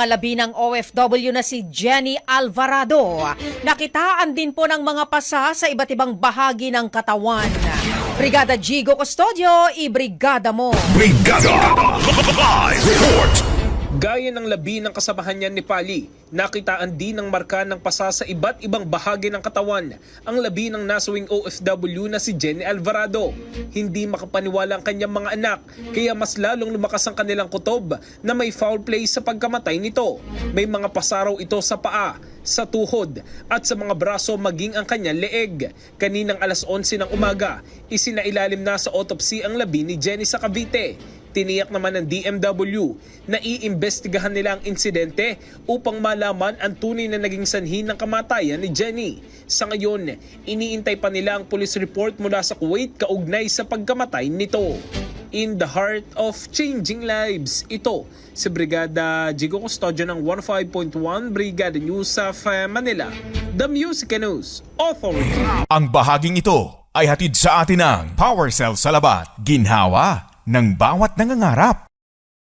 mga labi ng OFW na si Jenny Alvarado. Nakitaan din po ng mga pasa sa iba't ibang bahagi ng katawan. Brigada Gigo Custodio, ibrigada mo. Brigada Live Report Gaya ng labi ng kasamahan niya ni Pali, nakitaan din ng marka ng pasa sa iba't ibang bahagi ng katawan ang labi ng nasawing OFW na si Jenny Alvarado. Hindi makapaniwala ang kanyang mga anak kaya mas lalong lumakas ang kanilang kutob na may foul play sa pagkamatay nito. May mga pasaraw ito sa paa, sa tuhod at sa mga braso maging ang kanyang leeg. Kaninang alas 11 ng umaga, isinailalim na sa autopsy ang labi ni Jenny sa Cavite. Tiniyak naman ng DMW na iimbestigahan nila ang insidente upang malaman ang tunay na naging sanhi ng kamatayan ni Jenny. Sa ngayon, iniintay pa nila ang police report mula sa Kuwait kaugnay sa pagkamatay nito. In the heart of changing lives, ito si Brigada Jigo Custodio ng 15.1 Brigada News of Manila, The Music News Authority. Ang bahaging ito ay hatid sa atin ng Power Cell Salabat, ginhawa ng bawat nangangarap.